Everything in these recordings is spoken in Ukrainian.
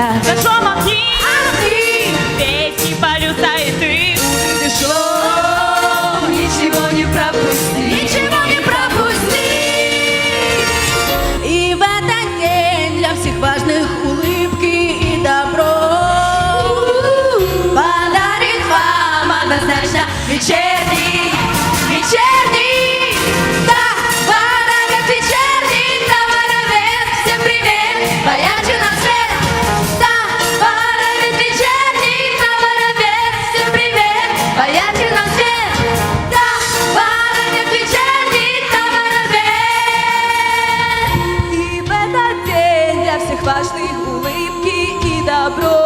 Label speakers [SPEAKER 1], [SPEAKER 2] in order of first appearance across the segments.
[SPEAKER 1] За шум огни, огни. Песни полюса и ты Ты шум, ничего не пропусти. Ничего не пропусти.
[SPEAKER 2] И в этот день для всех важных улыбки и добро.
[SPEAKER 1] Подарит вам однозначно вечерний, вечерний важны улыбки и
[SPEAKER 3] добро.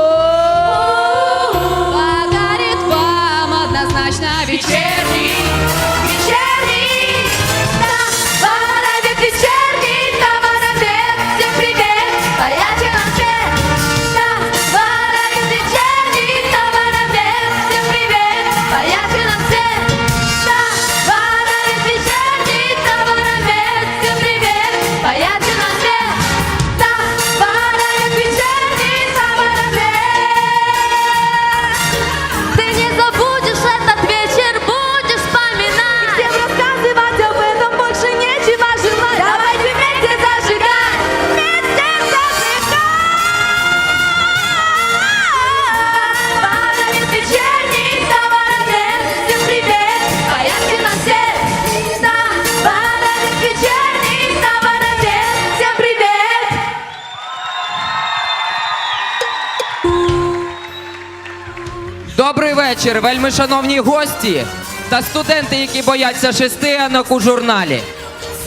[SPEAKER 3] Вечір, вельми шановні гості та студенти, які бояться шестиянок у журналі.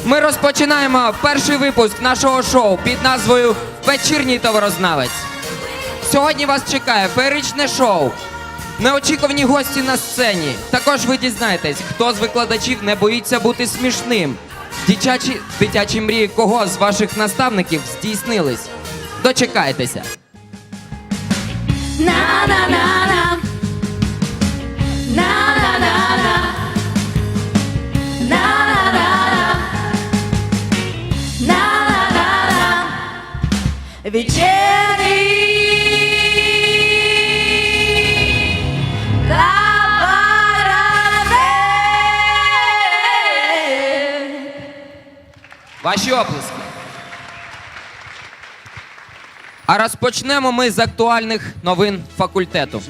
[SPEAKER 3] Ми розпочинаємо перший випуск нашого шоу під назвою Вечірній товарознавець. Сьогодні вас чекає феєричне шоу. Неочікувані гості на сцені. Також ви дізнаєтесь, хто з викладачів не боїться бути смішним. Дитячі, дитячі мрії кого з ваших наставників здійснились. Дочекайтеся.
[SPEAKER 1] На-на-на-на. Вечерний кабаре.
[SPEAKER 3] Ваші оплески. А розпочнемо ми з актуальних новин факультету.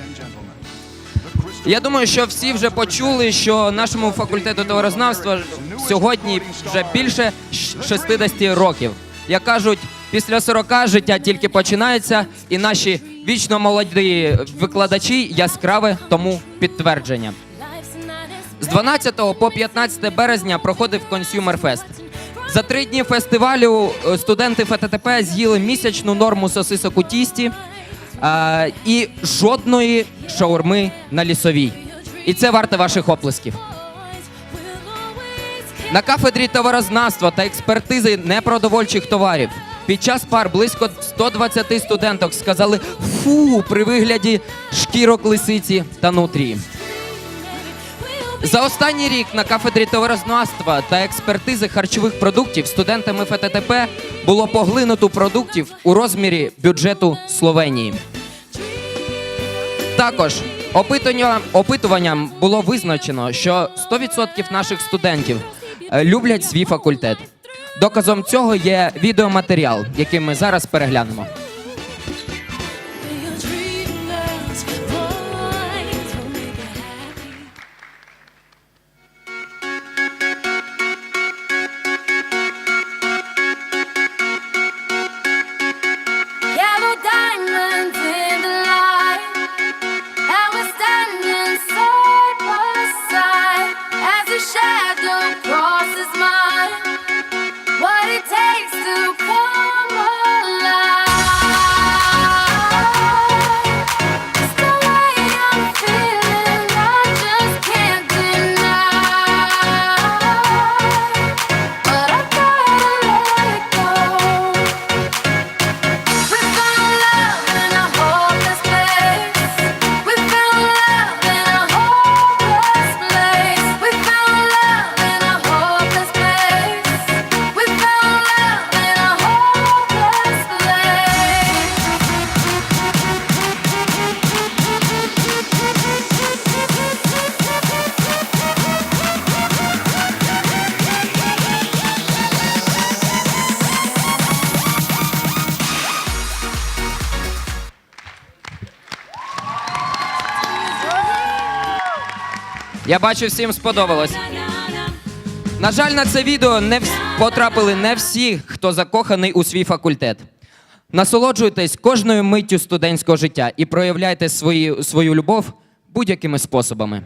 [SPEAKER 3] Я думаю, що всі вже почули, що нашому факультету товарознавства сьогодні вже більше щ- 60 років. Як кажуть, після 40 життя тільки починається, і наші вічно молоді викладачі яскраве тому підтвердження. З 12 по 15 березня проходив Fest. За три дні фестивалю е, студенти ФТТП з'їли місячну норму сосисок у тісті е, і жодної шаурми на лісовій. І це варте ваших оплесків. На кафедрі товарознавства та експертизи непродовольчих товарів під час пар близько 120 студенток сказали фу при вигляді шкірок лисиці та нутрії. За останній рік на кафедрі товарознавства та експертизи харчових продуктів студентами ФТТП було поглинуто продуктів у розмірі бюджету Словенії. Також опитування, опитуванням було визначено, що 100% наших студентів е, люблять свій факультет. Доказом цього є відеоматеріал, який ми зараз переглянемо. Я бачу, всім сподобалось. На жаль, на це відео не вс- потрапили не всі, хто закоханий у свій факультет. Насолоджуйтесь кожною миттю студентського життя і проявляйте свої, свою любов будь-якими способами.